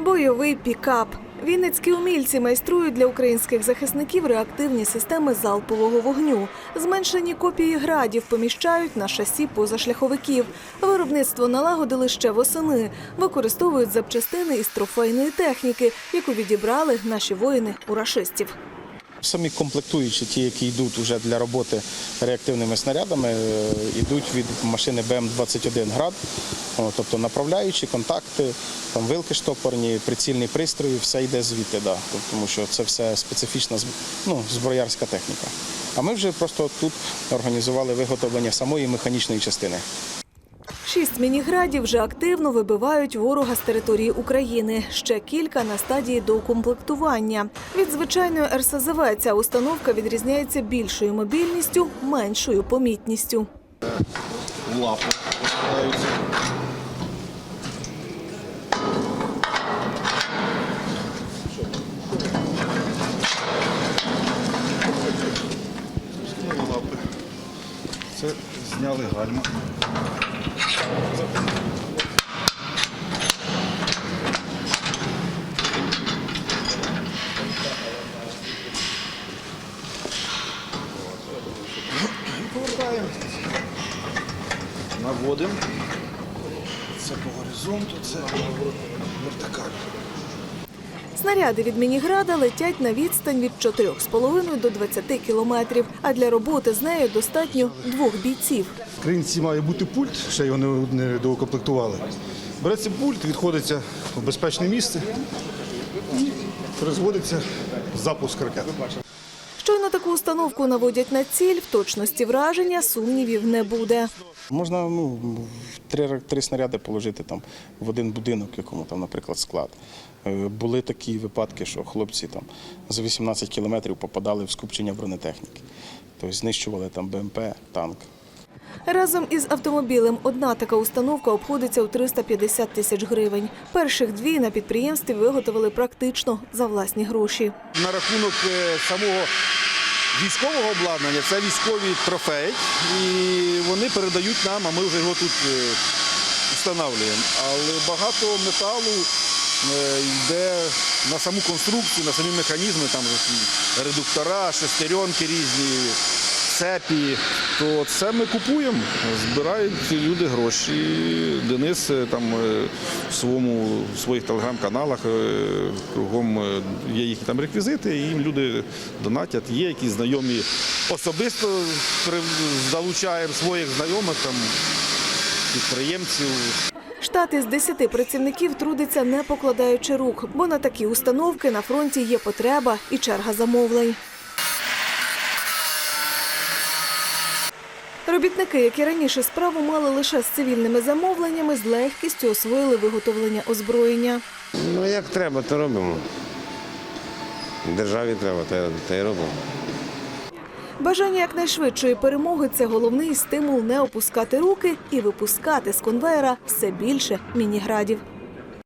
Бойовий пікап. Вінницькі умільці майструють для українських захисників реактивні системи залпового вогню. Зменшені копії градів поміщають на шасі позашляховиків. Виробництво налагодили ще восени. Використовують запчастини із трофейної техніки, яку відібрали наші воїни у рашистів. Самі комплектуючі, ті, які йдуть вже для роботи реактивними снарядами, е, йдуть від машини БМ-21 град, тобто направляючі, контакти, там вилки штопорні, прицільні пристрої, все йде звідти, да. Тому що це все специфічна ну, зброярська техніка. А ми вже просто тут організували виготовлення самої механічної частини. Шість мініградів вже активно вибивають ворога з території України. Ще кілька на стадії доукомплектування. Від звичайної РСЗВ ця установка відрізняється більшою мобільністю, меншою помітністю. Лапи. Це зняли гальма. Повертаємо. Наводимо. Це по горизонту, це вертикально. Снаряди від мініграда летять на відстань від 4,5 до 20 кілометрів. А для роботи з нею достатньо двох бійців. В кринці має бути пульт, ще його не, доукомплектували. Береться пульт, відходиться в безпечне місце і розводиться запуск ракет. Щойно таку установку наводять на ціль, в точності враження сумнівів не буде. Можна ну, три, три снаряди положити там, в один будинок, якому там, наприклад, склад. Е, Були такі випадки, що хлопці там за 18 кілометрів попадали в скупчення бронетехніки. Тобто знищували там БМП, танк. Разом із автомобілем одна така установка обходиться у 350 тисяч гривень. Перших дві на підприємстві виготовили практично за власні гроші. на рахунок е, самого військового обладнання це військові трофеї, і вони передають нам, а ми вже його тут е, встановлюємо. Але багато металу е, йде на саму конструкцію, на самі механізми, там редуктора, шестеренки різні, цепі. То це ми купуємо, збирають люди гроші. Денис е, там е, в своєму в своїх телеграм-каналах е, кругом є їхні там реквізити, і їм люди донатять. Є якісь знайомі особисто залучаємо своїх знайомих там підприємців. Штат із 10 працівників трудиться не покладаючи рук, бо на такі установки на фронті є потреба і черга замовлень. Робітники, які раніше справу мали лише з цивільними замовленнями, з легкістю освоїли виготовлення озброєння. Ну як треба, то робимо. Державі треба, то, й робимо. Бажання якнайшвидшої перемоги це головний стимул не опускати руки і випускати з конвеєра все більше мініградів.